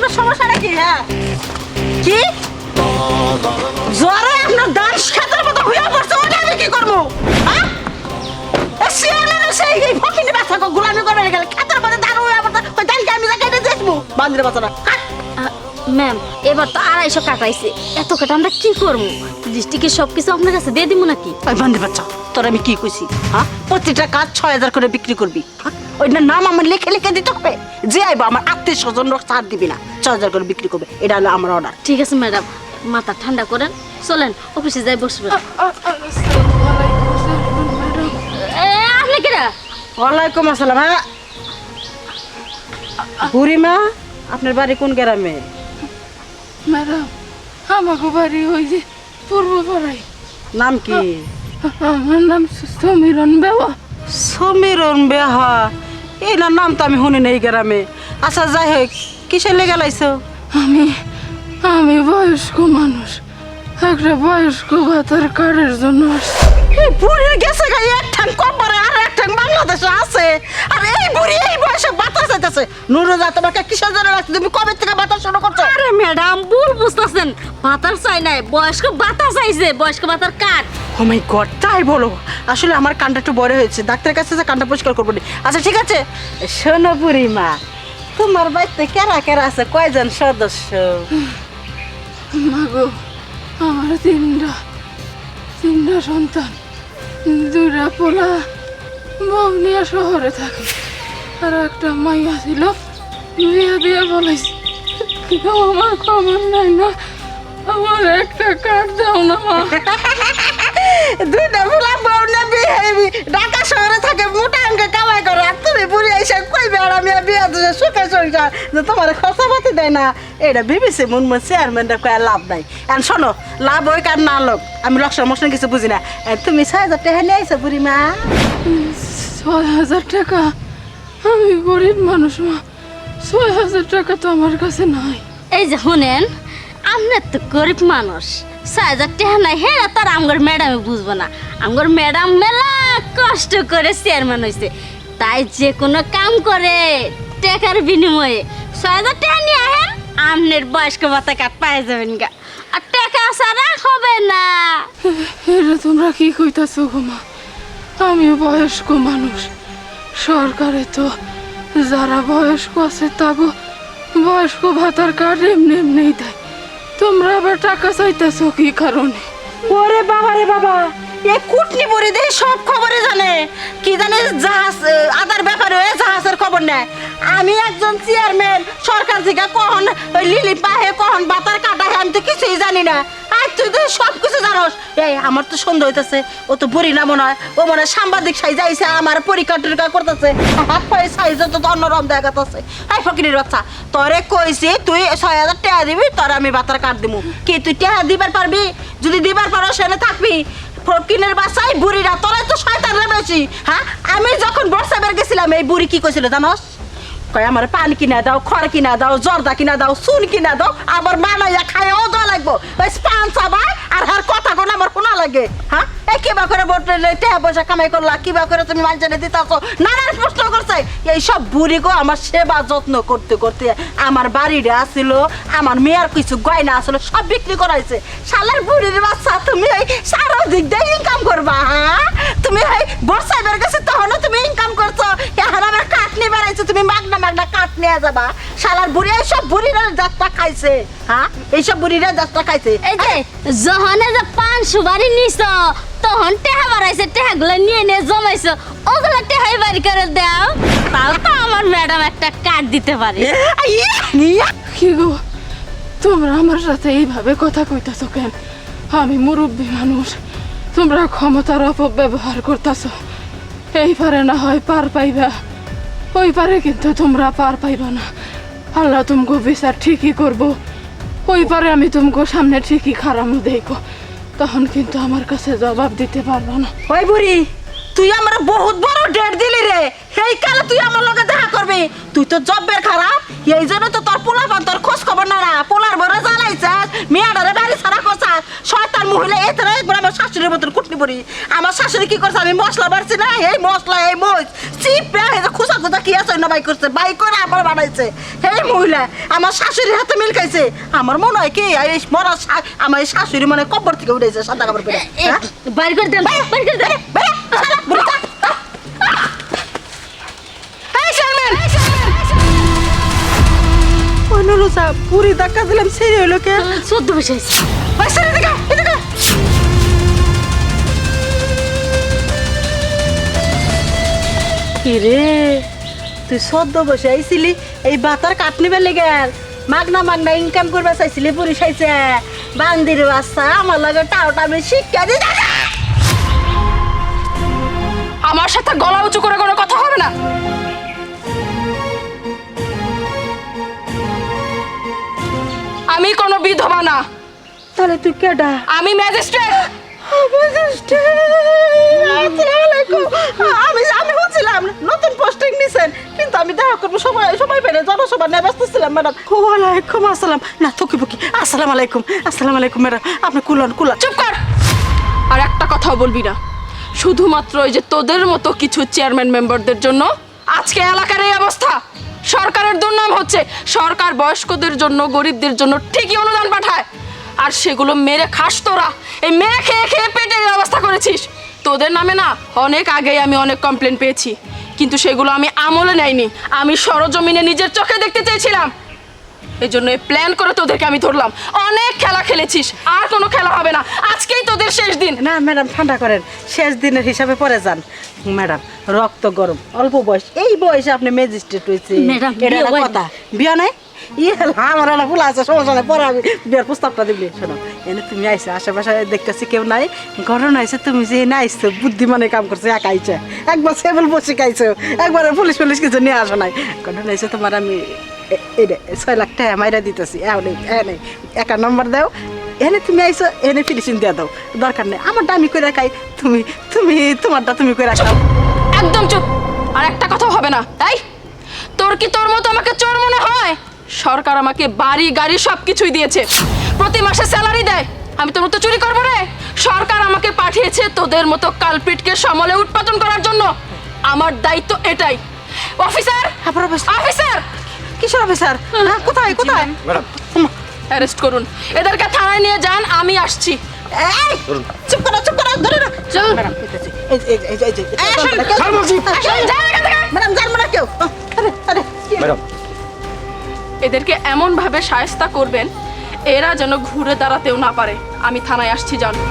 আপনার সমস্যাটা কি হ্যাঁ? কি? জ্বরে আপনার দাঁত খাতার মতো হইয়া পড়ছে ওটা আমি কি করব? হ্যাঁ সেই এই ফকিনি বাচ্চা গোলামি করে গেলে খাতার মধ্যে দাঁড় হইয়া পড়ছে ওই দাঁড়কে আমি জায়গায় দেখব কাট ম্যাম এবার তো আড়াইশো কাটাইছে। এত কাটা আমরা কি করব? ডিস্ট্রিক্টের সব কিছু আপনার কাছে দিয়ে দিব নাকি? বাচ্চা তোর আমি কি কইছি হ্যাঁ? প্রতিটা কাজ ছয় হাজার করে বিক্রি করবি হ্যাঁ? ওইটার নাম আমার লিখে লিখে দিতে যে আমার আত্মীয় স্বজন ছাড় দিবি না। ছয় হাজার করে বিক্রি করবে এটা হলো আমার অর্ডার ঠিক আছে ম্যাডাম মাথা ঠান্ডা করেন। চলেন অফিসে যাই বসবেন। আপনি কেরা? ওয়ালাইকুম আসসালাম হ্যাঁ। বুড়িমা আপনার বাড়ি কোন গ্রামে? ম্যাডাম আমাকে বাড়ি ওই যে পূর্ব পাড়াই নাম কি? আমার নাম সমীরণ বেওয়া। সমীরন বেহা এই না নাম তো আমি শুনি নাই গ্রামে। আচ্ছা যাই হোক কিসের লেগে লাইছো? আমি আমি বয়স্ক মানুষ। একটা বয়স্ক ভাতার কার্ডের জন্য। এই বুড়ির গেছে গাই এক ঠ্যাং কম্বরে আর এক ঠ্যাং বাংলাদেশে আছে। আর এই বুড়ি এই বয়সে বাতাস যাইতেছে নুরুজা তোমাকে কিসের জন্য রাখছি? তুমি কবে থেকে বাতাস শুরু করছ? আরে ম্যাডাম ভুল বুঝতেছেন। বাতার চাই নাই বয়স্ক বাতাস চাইছে বয়স্ক বাতার কাঠ ও মাই গড তাই বলো। আসলে আমার কানটা একটু বড় হয়েছে। ডাক্তারের কাছে যে কানটা পরিষ্কার করব নি। আচ্ছা ঠিক আছে। শোনো বুড়িমা তোমার বাড়িতে কেরা কেরা আছে? কয়জন সদস্য? মাগো আমার তিনটা। তিনটা সন্তান। দুইটা পোলা। শহরে থাকে। আর একটা মাইয়া ছিল বিয়ে দিয়ে বলেছি আমার খবর নাই না। আমার একটা কার্ড দাও না মা। দুইটা ফুলা বউ না বিয়ে ঢাকা শহরে থাকে মোটা অঙ্কে কামাই করে। আর তুমি বুড়ি এসে কইবে আর আমি আর বিয়ে দিছে সুখে সংসার। যে তোমার খরচা পাতি দেয় না। এটা বিবিসি মন মন চেয়ারম্যানটা কয়ে লাভ নাই। এখন শোনো লাভ ওই কার না লোক আমি লক্ষণ মশন কিছু বুঝি না। তুমি ছয় হাজার টাকা নিয়ে আইসো বুড়ি মা। ছয় হাজার টাকা? আমি গরিব মানুষ মা। ছয় হাজার টাকা তো আমার কাছে নাই। এই যে শুনেন আপনার তো গরিব মানুষ। ছয় হাজার টাকা নাই হ্যাঁ তার আমগর ম্যাডামে বুঝব না। আমগর ম্যাডাম মেলা কষ্ট করে চেয়ারম্যান হয়েছে তাই যে কোনো কাম করে টাকার বিনিময়ে ছয় হাজার টাকা নিয়ে আহেন আপনার বয়স্ক ভাতা কাট পাই যাবেন গা। আর টাকা ছাড়া হবে না। তোমরা কি কইতাছো গো মা? আমি বয়স্ক মানুষ। সরকারে তো যারা বয়স্ক আছে তাগো বয়স্ক ভাতার কার্ড এমনি এমনিই দেয়। তোমরা আবার টাকা চাইতেছো কি কারণে? ওরে বাবা রে বাবা, এ কুটনি বুড়ি দেখি সব খবরে জানে। কি জানে জাহাজ আদার ব্যাপারে জাহাজের খবর নেয়। আমি একজন চেয়ারম্যান সরকার থেকে কখন লিলি পাহে কখন বাতার কাটা আমি তো কিছুই জানি না। তুই তো সব কিছু জানোস। এই, আমার তো সন্দেহ হইতেছে, ও তো বুড়ি না মনে হয়। ও মনে হয় সাংবাদিক সাই যাইছে আমার পরীক্ষা টরীক্ষা করতেছে। হাত পায়ে সাইজ তো অন্যরকম দেখা যাচ্ছে এই ফকিরের বাচ্চা, তোরে কইছি, তুই ছয় হাজার টাকা দিবি, তোর আমি বাতার কাট দিমু। কি, তুই টাকা দিবার পারবি? যদি দিবার পারো সেনে থাকবি। ফকিনের বাসায় বুড়িরা, তোরাই তো শয়তান বেশি হ্যাঁ? আমি যখন বর্ষাবের গেছিলাম, এই বুড়ি কি কইছিল জানোস? কয়, আমার পান কিনা দাও, খড় কিনা দাও, জর্দা কিনা দাও, চুন কিনা দাও আবার বানাইয়া খাইয়াও দেওয়া লাগবো। পান চাবাই আর হার কথা কোন আমার শোনা লাগে? হ্যাঁ? এই কিবা করে বটলে টাকা পয়সা কামাই করলা, কিবা করে তুমি মানুষজনে দিতাছো। নানান প্রশ্ন করছে। এই সব বুড়ি গো আমার সেবা যত্ন করতে করতে আমার বাড়িটা আসিল, আমার মেয়ের কিছু গয়না আসলো, সব বিক্রি করাইছে। শালার বুড়ির বাচ্চা, তুমি এই সারা দিক দিয়ে ইনকাম করবা হ্যাঁ? তুমি এই বর্ষাইবার গেছে তখনও তুমি ইনকাম করছ। এখন আমার কাঠ নিয়ে বেড়াইছো তুমি মাগনা মাগনা কাঠ নিয়ে যাবা। শালার বুড়ি এইসব বুড়িরা যাত্রা খাইছে হ্যাঁ? এইসব বুড়িরা যাত্রা খাইছে। এই যে যখন যে পান সুপারি নিছ তখন টেহা বাড়াইছে টেহাগুলো নিয়ে নিয়ে জমাইছো ওগুলো টেহাই বাড়ি করে দাও। তাও তো আমার ম্যাডাম একটা কার্ড দিতে পারে। কি গো তোমরা আমার সাথে এইভাবে কথা কইতাছো কেন? আমি মুরব্বী মানুষ তোমরা ক্ষমতার অপব্যবহার করতেছো। এই পারে না হয় পার পাইবা ওই পারে কিন্তু তোমরা পার পাইবা না। আল্লাহ তোমাকে বিচার ঠিকই করব। ওই পারে আমি তোমাকে সামনে ঠিকই খারামো দেখো তখন কিন্তু আমার কাছে জবাব দিতে পারব না। ওই বুড়ি, তুই আমার বহুত বড় ডেট দিলি রে। সেই কালে তুই আমার লগে দেখা করবি। তুই তো জব্বের খারাপ, এই জন্য তো তোর পোলা পান তোর খোঁজ খবর না পোলার বড় জ্বালাইছাস মেয়াডারে বাড়ি ছাড়া করছাস শয়তান মহিলা একবার আমার শাশুড়ির মতন কুটনি পড়ি আমার শাশুড়ি কি করছে? আমি মশলা বাড়ছি না? এই মশলা এই মরিচ চিপে খুসা খুসা কি আছে না বাই করছে? বাই করে আমার বানাইছে। এই মহিলা আমার শাশুড়ির হাতে মিল খাইছে। আমার মনে হয় কি এই মরা আমার এই শাশুড়ি মানে কব্বর থেকে উঠেছে সাদা কাপড় পরে। এ, বাইর করে দেন বাইর করে দেন। পুরি ধাক্কা দিলাম সেই হইল কে? চোদ্দ বসে কিরে? তুই সদ্য বসে আইছিলি এই বাতার কাট নিবে লেগে মাগনা মাগনা ইনকাম করবা চাইছিলি পুরি খাইছে বান্দির বাচ্চা আমার লাগে টাওটা আমি শিক্ষা দিই আমার সাথে গলা উঁচু করে কোনো কথা হবে না? আমি কোনো বিধবা না। তাহলে তুই কেডা? আমি ম্যাজিস্ট্রেট। আমি আমি বলছিলাম নতুন পোস্টিং নিছেন কিন্তু আমি দেখা করব সময় সময় পেলে জনসভা নিয়ে ব্যস্ত ছিলাম ম্যাডাম। ওয়ালাইকুম আসসালাম। না থকি বকি আসসালাম আলাইকুম আসসালাম আলাইকুম ম্যাডাম। আপনি কুলান কুলান চুপ কর! আর একটা কথাও বলবি না। শুধুমাত্র ওই যে তোদের মতো কিছু চেয়ারম্যান মেম্বারদের জন্য আজকে এলাকার এই অবস্থা। সরকারের দুর্নাম হচ্ছে সরকার বয়স্কদের জন্য গরিবদের জন্য ঠিকই অনুদান পাঠায়। আর সেগুলো মেরে খাস তোরা। এই মেরে খেয়ে খেয়ে পেটের অবস্থা করেছিস। তোদের নামে না অনেক আগেই আমি অনেক কমপ্লেন পেয়েছি। কিন্তু সেগুলো আমি আমলে নেয়নি আমি সরজমিনে নিজের চোখে দেখতে চেয়েছিলাম। এই জন্য প্ল্যান করে তোদেরকে আমি ধরলাম। অনেক খেলা খেলেছিস আর কোনো খেলা হবে না। আজকেই তোদের শেষ দিন। না ম্যাডাম ঠান্ডা করেন। শেষ দিনের হিসাবে পরে যান। ম্যাডাম রক্ত গরম অল্প বয়স। এই বয়সে আপনি ম্যাজিস্ট্রেট হয়েছে এটা হয় কথা। বিয়া নাই? ইয়ে আমার একটা ফুল আছে সমস্যা পরে আমি বিয়ের প্রস্তাবটা দিবি, শোনো। এনে তুমি আইসো, আশেপাশে দেখতেছি কেউ নাই। ঘটনা হয়েছে, তুমি যে না আইসো বুদ্ধিমানে কাম করছে, একা আইছে একবার সেবল বসে খাইছো একবার পুলিশ পুলিশ কিছু নিয়ে আসো নাই। ঘটনা হয়েছে, তোমার আমি এ- এই ছয় লাখ টাকা মাইরা দিতেছি এনে এনে একা নম্বর দাও। এনে তুমি আইসো, এনে ফিনিশিং দিয়ে দাও, দরকার নেই। আমারটা আমি করে খাই, তুমি তুমি, তোমারটা তুমি করে খাও। একদম চুপ, আর একটা কথা হবে না। তাই তোর কি তোর মতো আমাকে চোর মনে হয়? সরকার আমাকে বাড়ি গাড়ি সব কিছুই দিয়েছে প্রতি মাসে স্যালারি দেয় আমি তোর মতো চুরি করব রে সরকার আমাকে পাঠিয়েছে তোদের মতো কালপিটকে সমলে উৎপাদন করার জন্য আমার দায়িত্ব এটাই অফিসার অফিসার কিসের অফিসার হ্যাঁ, কোথায় কোথায় ম্যাডাম অ্যারেস্ট করুন এদেরকে থানায় নিয়ে যান আমি আসছি এই, চুপ করো চুপ করো ধরে। ম্যাডাম কেউ- আরে আরে ম্যাডাম এদেরকে এমনভাবে সায়স্তা করবেন এরা যেন ঘুরে দাঁড়াতেও না পারে। আমি থানায় আসছি জানো।